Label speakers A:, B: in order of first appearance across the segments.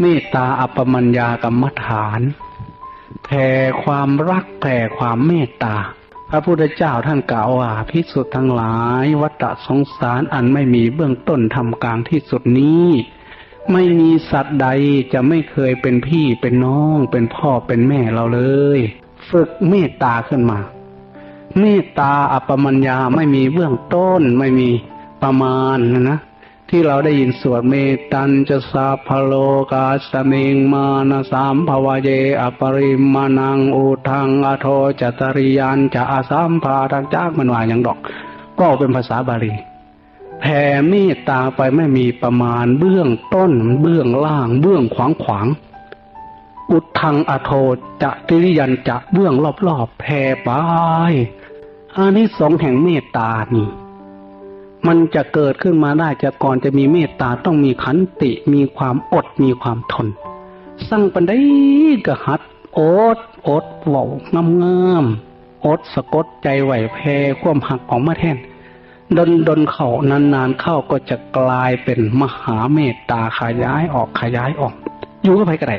A: เมตตาอัปมัญญากรรมฐานแผ่ความรักแผ่ความเมตตา พระพุทธเจ้าท่านกล่าวว่าพิสุทธ์ทั้งหลายวัฏสงสารอันไม่มีเบื้องต้นทำกลางที่สุดนี้ ไม่มีสัตว์ใดจะไม่เคยเป็นพี่เป็นน้อง เป็นพ่อเป็นแม่เราเลย ฝึกเมตตาขึ้นมา เมตตาอัปปมัญญาไม่มีเบื้องต้นไม่มีประมาณนะนะ ที่เราได้ยินสวดเมตันจะสาพโลกาสเมงมานาสามภวเยอปริมานังอุทังอโทจตริยันจะอาสามพาทังจากมันว่าอย่างดอก ก็เป็นภาษาบาลีแผ่เมตตาไปไม่มีประมาณเบื้องต้น เบื้องล่าง เบื้องขวางขวางอุทังอโทจะติริยันจะเบื้องรอบๆแผ่ไปอันนี้สองแห่งเมตตานี่ มันจะเกิดขึ้นมาได้จะก่อนจะมีเมตตาต้องมีขันติมีความอดมีความทนสั่งปันได้กะหัดอดอดเว้างามงามอดสะกดใจไหวแพ้ความหักของมาแท่นดนดนเขานานๆเข้าก็จะกลายเป็นมหาเมตตาขยายออกขยายออก อยู่กับใครก็ได้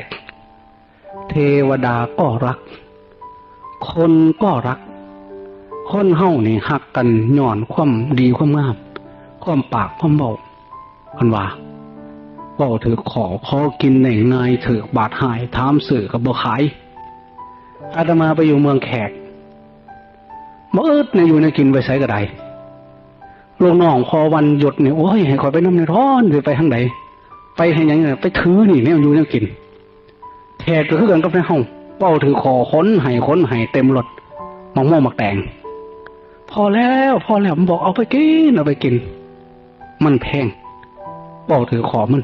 A: เทวดาก็รัก คนก็รัก คนเฮ้านี่หักกันหย่อนความดีความงาม ความปากความเบาคนว่าเบาถือขอขอกินในง่ายถือบาดหายถามสื่อกับบ่ขายอาตมาไปอยู่เมืองแขกบ่เอิดในอยู่ในกินไปใช้ก็ได้ลูกน้องพอวันหยุดเนี่ยโอ้ยให้คอยไปน้ำในท้อนหรือไปทางไหนไปให้ยังไงไปถือนี่เนี่ยอยู่เนี่ยกินแขกก็คือกันกับในห้องเป้าถือขอค้นให้ค้นให้เต็มรถมะม่วงมักแตงพอแล้ว พอแล้วมันบอกเอาไปกินเอาไปกิน มันแพงเป้าถือขอมัน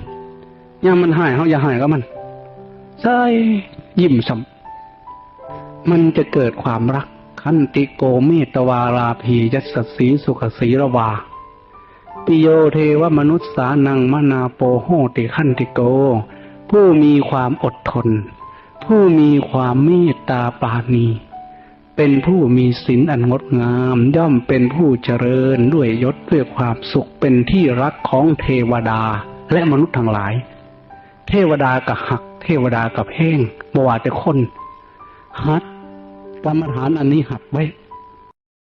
A: ย่ามันหายเขาอย่าหายก็มันใช่ยิ้มสัมมันจะเกิดความรักขันติโกเมตวาราภียัสสีสุขสีระวาปิโยเทวมนุษสานังมนาโปโหติขันติโก ผู้มีความอดทน ผู้มีความเมตตาปราณี เป็นผู้มีศีลอันงดงาม ย่อมเป็นผู้เจริญด้วยยศด้วยความสุขเป็นที่รักของเทวดาและมนุษย์ทั้งหลาย เทวดากับหัก เทวดากับแห้งบว่าแต่คน หัดกรรมฐานอันนี้หัดไว้